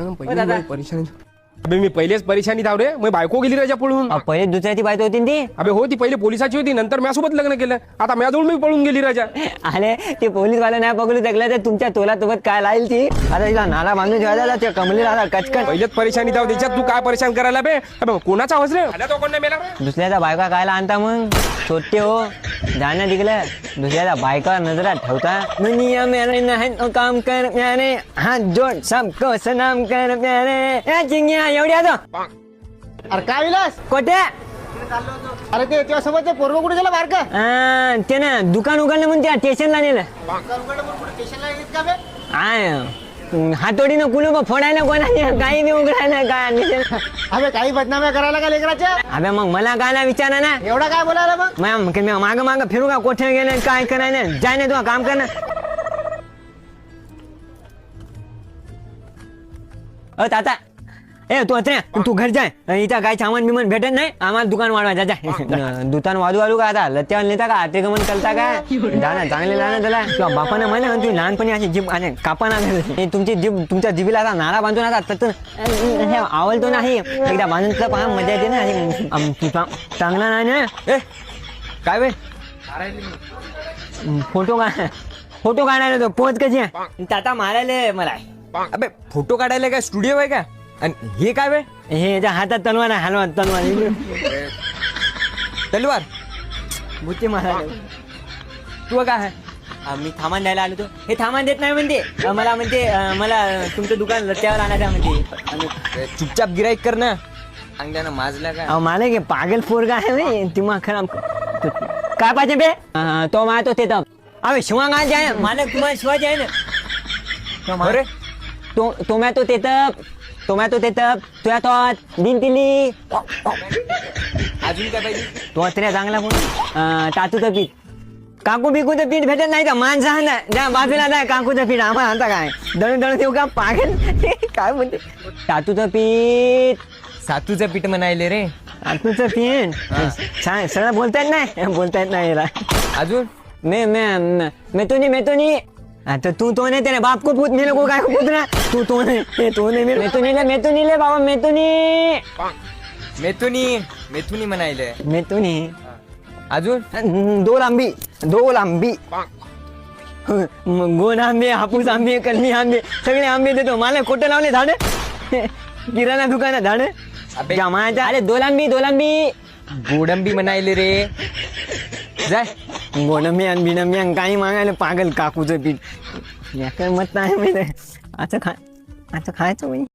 मी परेशानी अबे मी पहिलेच परेशानी धाव रे मग बायको गेली राजा पळून. पहिले दुसऱ्याची बायको होती ना ती? अबे हो ती पहिले पोलिसाची होती. नंतर माझ्यासोबत लग्न केलं. आता माझ्याजवळ मी पळून गेली राजा. अरे ते पोलीस वाला नाही पकडू शकलं तर तुमच्या तोला सोबत काय लाईल ती? आता तिला नाला बांधून ठेवायला त्या कमलीला आता कचकन पहिलेच परेशानी धाव. त्याच्यात तू काय परेशान करायला बे? अबे कोणाचा आवाज रे? तो कोण मेला दुसऱ्याचा बायका कायला आणता मग? छोटे हो. जाणं तिकडे दुसऱ्याचा बायका नजरा ठेवता. दुनिया मेरे नहीं तो काम कर प्यारे. हाथ जोड सबको सलाम कर प्यारे. ए चिंग्या एवढी आता अरे काय विलास? कोटे अरे ते तुझ्या सोबत ते पोरग कुठे गेला बारका आ, ते ना दुकान उघडलं म्हणून त्या स्टेशनला नेलं. आय हातोडीनं कुलूप फोडायला कोणाने काही बी उघडायला काय नाही. अबे काही बदनाम्या करायला का लेकराच्या अबे मग मला काय विचारा ना एवढा काय बोलायला मग मॅम माग माग फिरू का कोठे गेले काय करायला जाय ना तू काम कर ना अ ताता ए तू अत्रे तू घर जाय. इथं काय सामान बिमान भेटत नाही? आम्हाला दुकान वाढवायचं जाय दुकान वाढू वाढू का आता? लत्यावर नेता का? ते गमन करता का? जा ना चांगले जा ना त्याला. किंवा बापानं म्हणा तू लहानपणी अशी जीभ आणि कापाना तुमची जीभ तुमच्या जिभीला आता नाळा बांधून आता तर हे आवडतो नाही. एकदा बांधून तर पहा मजा येते ना. चांगला नाही ना? ए काय बे? फोटो का फोटो काढायला तो पोच कशी आहे? ताता मारायले मला. अबे फोटो काढायला काय स्टुडिओ आहे का? आणि हे काय बे? हे याच्या हातात तलवार आहे हलवा तलवार तलवार. बुच्ची मारायला. तू काय आहे? मी थामान द्यायला आलो तो हे थामान देत नाही म्हणते. अं, मला म्हणते अं, मला तुमचं दुकान लत्यावर आणायचं म्हणते. चुपचाप गिराईक कर ना. अंगद्यानं माजला काय? अहो, मला के पागल पोरगा आहे बे, दिमाग खराब काय पाहिजे बे? अं, तो मा तो ते तर. अबे शिवा काय जाय मला तुम्हाला शिवाजी आहे ना. तो मा- अरे तो टोमॅटो ते ते तुया तो दिन तिली अजून काय पाहिजे तो तरी चांगला पण टाचूचं पीठ काकू बिकूचं पीठ भेटत नाही का माणसं ना ज्या बाजूला नाही काकूचं पीठ आम्हाला आता काय दळून दळून देऊ का पागल काय म्हणते टाचूचं पीठ सातूचं पीठ म्हणायले रे टाचूचं पीठ छान सरळ बोलता येत नाही बोलता येत नाही याला अजून मैं मैं मैं मैं तो नहीं मैं तो नहीं हाँ, तो तू तो नहीं तेरे बाप को पूछ मेरे को काय को पूछना तू तो नहीं मैं तो नहीं मैं तो नहीं ले मैं तो नहीं। ले बाबा मैं तो नहीं मेथुनी मेथुनी म्हणायले मैं तो नहीं। अजून दो लांबी दो लांबी। गोड आंबे हापूस आंबे कलमी आंबे सगळे आंबे देतो मला खोटं लावले झाड किराणा दुकानात झाड अबे. जमायचा अरे दो लांबी दो लांबी। गोडंबी म्हणायले रे। जाय गोडंबी आणि बिडंबी आणि काही मागायला पागल काकूचं पीठ याकडे मत नाही माहिती आता खा आता खायचं म्हणजे